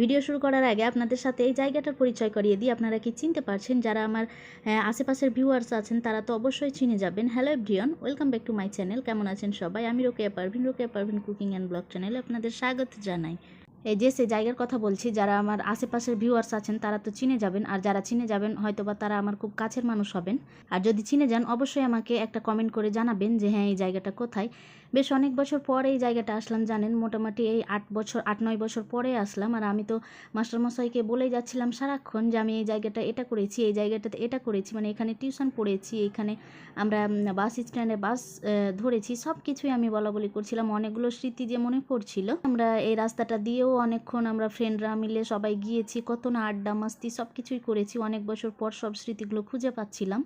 Video শুরু করার আগে আপনাদের সাথে এই জায়গাটার পরিচয় করিয়ে দিই। আপনারা কি চিনতে পারছেন? যারা আমার আশেপাশের ভিউয়ার্স আছেন, তারা তো অবশ্যই চিনে যাবেন। Hello everyone welcome back to my channel কেমন আছেন সবাই? আমি Rokeya Parvin Rokeya Parvin cooking and blog চ্যানেলে আপনাদের স্বাগত জানাই। এই যে সে জায়গার কথা বলছি, যারা আমার আশেপাশের ভিউয়ার্স আছেন, তারা তো চিনে যাবেন। আর যারা চিনে যাবেন, হয়তোবা তারা আমার খুব কাছের মানুষ হবেন। আর যদি চিনে যান, অবশ্যই আমাকে একটা কমেন্ট করে জানাবেন যে হ্যাঁ এই জায়গাটা কোথায়? বেশ অনেক বছর পরে এই জায়গাটা আসলাম, জানেন, মোটামুটি এই আট বছর, আট, নয় বছর পরে আসলাম। আর আমি তো মাস্টারমশাইকে বলেই যাচ্ছিলাম সারাক্ষণ যে, আমি এই জায়গাটা এটা করেছি, এই জায়গাটাতে এটা করেছি মানে এখানে টিউশন পড়েছি, এখানে আমরা বাস স্ট্যান্ডে বাস ধরেছি। সব কিছুই আমি বলা বলি করছিলাম। অনেকগুলো স্মৃতি যে মনে পড়ছিল, আমরা এই রাস্তাটা দিয়েও অনেকক্ষণ আমরা ফ্রেন্ডরা মিলে সবাই গিয়েছি, কত না আড্ডা মাস্তি সব কিছুই করেছি। অনেক বছর পর সব স্মৃতিগুলো খুঁজে পাচ্ছিলাম।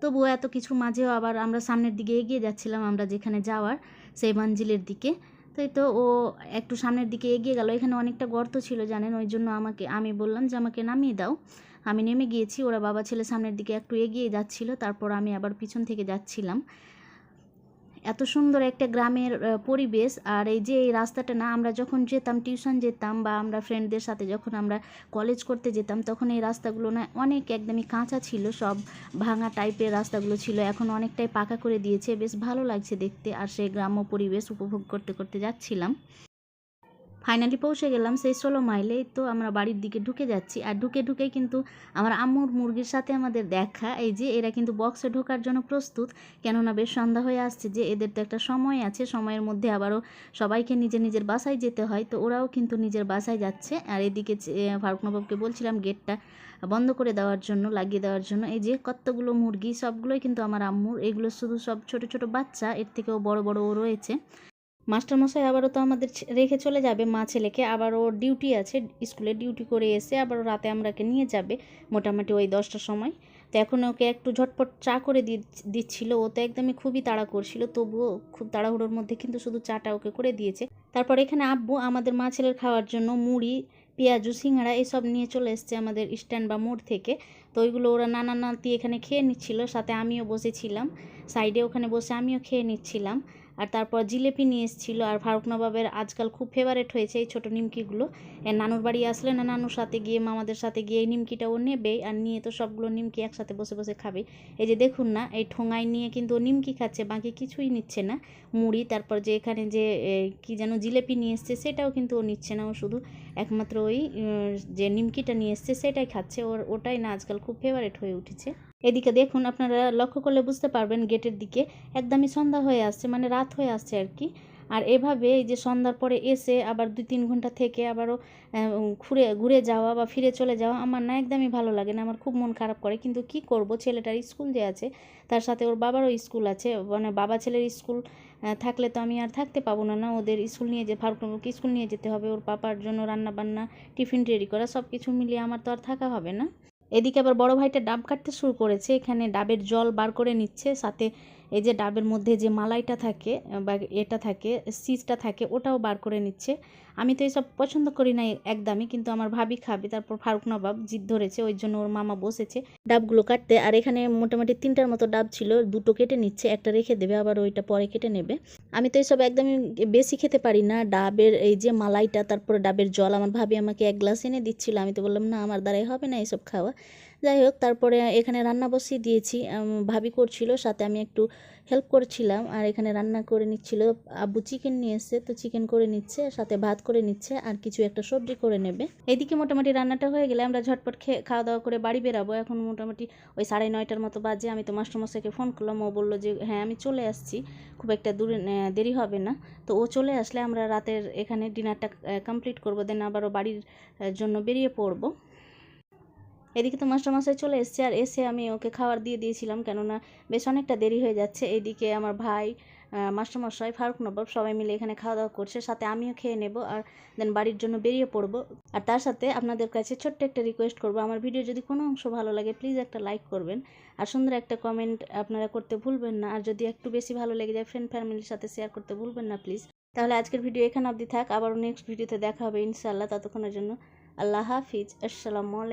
তবুও এত কিছুর মাঝেও আবার আমরা সামনের দিকে এগিয়ে যাচ্ছিলাম আমরা যেখানে যাওয়ার সেই মঞ্জিলের দিকে। তাই তো ও একটু সামনের দিকে এগিয়ে গেল। এখানে অনেকটা গর্ত ছিল, জানেন? ওই জন্য আমাকে, আমি বললাম যে, আমাকে নামিয়ে দাও। আমি নেমে গিয়েছি। ওরা বাবা ছেলে সামনের দিকে একটু এগিয়ে যাচ্ছিল। তারপর আমি আবার পিছন থেকে যাচ্ছিলাম। এত সুন্দর একটা গ্রামের পরিবেশ। আর এই যে এই রাস্তাটা না, আমরা যখন যেতাম, টিউশন যেতাম বা আমরা ফ্রেন্ডদের সাথে যখন আমরা কলেজ করতে যেতাম, তখন এই রাস্তাগুলো না অনেক একদমই কাঁচা ছিল। সব ভাঙা টাইপের রাস্তাগুলো ছিল। এখন অনেকটাই পাকা করে দিয়েছে। বেশ ভালো লাগছে দেখতে। আর সেই গ্রাম্য পরিবেশ উপভোগ করতে করতে যাচ্ছিলাম। ফাইনালি পৌঁছে গেলাম সেই ষোলো মাইলে তো আমরা বাড়ির দিকে ঢুকে যাচ্ছি। আর ঢুকে ঢুকেই কিন্তু আমার আম্মুর মুরগির সাথে আমাদের দেখা এই যে এরা কিন্তু বক্সে ঢোকার জন্য প্রস্তুত। কেননা বেশ সন্ধ্যা হয়ে আসছে যে এদের তো একটা সময় আছে সময়ের মধ্যে আবারও সবাইকে নিজের নিজের বাসায় যেতে হয়। তো ওরাও কিন্তু নিজের বাসায় যাচ্ছে। আর এদিকে যে, আহ, ফারুক নবাবকে বলছিলাম গেটটা বন্ধ করে দেওয়ার জন্য লাগিয়ে দেওয়ার জন্য। এই যে কতগুলো মুরগি সবগুলোই কিন্তু আমার আম্মুর। এগুলো শুধু সব ছোট ছোট বাচ্চা এর থেকেও বড় বড়ও রয়েছে। মাস্টারমশাই আবারও তো আমাদের রেখে চলে যাবে মা ছেলেকে। আবার ওর ডিউটি আছে, স্কুলে ডিউটি করে এসে আবার রাতে আমরাকে নিয়ে যাবে মোটামুটি ওই দশটার সময়। তো এখন ওকে একটু ঝটপট চা করে দি- দিচ্ছিল। ও তো একদমই খুবই তাড়া করছিল, তবুও খুব তাড়াহুড়োর মধ্যে কিন্তু শুধু চাটা ওকে করে দিয়েছে। তারপর এখানে আব্বু আমাদের মা ছেলের খাওয়ার জন্য মুড়ি, পেঁয়াজু, সিঙ্গাড়া এসব নিয়ে চলে এসছে আমাদের স্ট্যান্ড বা মোড় থেকে। তো ওইগুলো ওরা নানা নাতি এখানে খেয়ে নিচ্ছিল, সাথে আমিও বসেছিলাম। সাইডে ওখানে বসে আমিও খেয়ে নিচ্ছিলাম। আর তারপর জিলেপি নিয়ে এসেছিল। আর ফারুক নবাবের আজকাল খুব ফেভারেট হয়েছে এই ছোটো নিমকিগুলো। নানুর বাড়ি আসলে না নানুর সাথে গিয়ে, মামাদের সাথে গিয়ে এই নিমকিটা ও নেবে। আর নিয়ে তো সবগুলো নিমকি একসাথে বসে বসে খাবে। এই যে দেখুন না, এই ঠোঙায় নিয়ে কিন্তু ও নিমকি খাচ্ছে, বাকি কিছুই নিচ্ছে না। মুড়ি, তারপর যে এখানে যে কি যেন জিলেপি নিয়ে এসছে, সেটাও কিন্তু ও নিচ্ছে না। ও শুধু একমাত্র ওই যে নিমকিটা নিয়ে এসছে, সেটাই খাচ্ছে। ওর, ওটাই না আজকাল খুব ফেভারেট হয়ে উঠেছে। এদিকে দেখুন, আপনারা লক্ষ্য করলে বুঝতে পারবেন গেটের দিকে একদমই সন্ধ্যা হয়ে আসছে মানে রাত হয়ে আসছে আর কি। আর এভাবে এই যে সন্ধ্যার পরে এসে আবার দুই তিন ঘণ্টা থেকে আবারও ঘুরে ঘুরে যাওয়া বা ফিরে চলে যাওয়া আমার না একদমই ভালো লাগে না, আমার খুব মন খারাপ করে। কিন্তু কি করব, ছেলেটার স্কুল যে আছে, তার সাথে ওর বাবারও স্কুল আছে মানে বাবা ছেলের স্কুল থাকলে তো আমি আর থাকতে পাবো না না ওদের স্কুল নিয়ে যে, ফারুক নবুকে স্কুল নিয়ে যেতে হবে, ওর পাপার জন্য রান্না বান্না টিফিন রেডি করা সব কিছু মিলিয়ে আমার তো আর থাকা হবে না। এদিকে আবার বড় ভাইটা ডাব কাটতে শুরু করেছে। এখানে ডাবের জল বার করে নিচ্ছে, সাথে এই যে ডাবের মধ্যে যে মালাইটা থাকে বা এটা থাকে, সিজটা থাকে, ওটাও বার করে নিচ্ছে। আমি তো এসব পছন্দ করি না একদমই, কিন্তু আমার ভাবি খাবে, তারপর ফারুক নবাব জিদ ধরেছে, ওই জন্য ওর মামা বসেছে ডাবগুলো কাটতে। আর এখানে মোটামুটি তিনটার মতো ডাব ছিল, দুটো কেটে নিচ্ছে, একটা রেখে দেবে, আবার ওইটা পরে কেটে নেবে। আমি তো এসব একদমই বেশি খেতে পারি না, ডাবের এই যে মালাইটা, তারপরে ডাবের জল, আমার ভাবি আমাকে এক গ্লাস এনে দিচ্ছিল, আমি তো বললাম, না, আমার দ্বারাই হবে না এসব খাওয়া। যাই হোক, তারপরে এখানে রান্না বসিয়ে দিয়েছি। ভাবি করছিল, সাথে আমি একটু হেল্প করছিলাম, আর এখানে রান্না করে নিচ্ছিল। আব্বু চিকেন নিয়ে এসছে, তো চিকেন করে নিচ্ছে, সাথে ভাত করে নিচ্ছে, আর কিছু একটা সবজি করে নেবে। এদিকে মোটামুটি রান্নাটা হয়ে গেলে আমরা ঝটপট খেয়ে খাওয়া দাওয়া করে বাড়ি বেরাবো। এখন মোটামুটি ওই সাড়ে নয়টার মতো বাজে, আমি তো মাস্টারমশাইকে ফোন করলাম, ও বলল যে হ্যাঁ আমি চলে আসছি, খুব একটা দূরে দেরি হবে না। তো ও চলে আসলে আমরা রাতের এখানে ডিনারটা কমপ্লিট করব দেন আবারও বাড়ির জন্য বেরিয়ে পড়ব। এদিকে তো মাস্টারমশাই চলে এসছে আর এসে আমি ওকে খাবার দিয়ে দিয়েছিলাম কেননা বেশ অনেকটা দেরি হয়ে যাচ্ছে। এইদিকে আমার ভাই মাস্টারমশাই, ফারুক নবাব সবাই মিলে এখানে খাওয়া দাওয়া করছে, সাথে আমিও খেয়ে নেব আর দেন বাড়ির জন্য বেরিয়ে পড়ব। আর তার সাথে আপনাদের কাছে ছোট্ট একটা রিকোয়েস্ট করব, আমার ভিডিও যদি কোনো অংশ ভালো লাগে প্লিজ একটা লাইক করবেন। আর সুন্দর একটা কমেন্ট আপনারা করতে ভুলবেন না, আর যদি একটু বেশি ভালো লেগে যায় ফ্রেন্ড ফ্যামিলির সাথে শেয়ার করতে ভুলবেন না প্লিজ তাহলে আজকের ভিডিও এখানে অবধি থাক, আবারও নেক্সট ভিডিওতে দেখা হবে ইনশাআল্লাহ ততক্ষণের জন্য। আল্লাহ হাফিজ, আসসালামু আলাইকুম।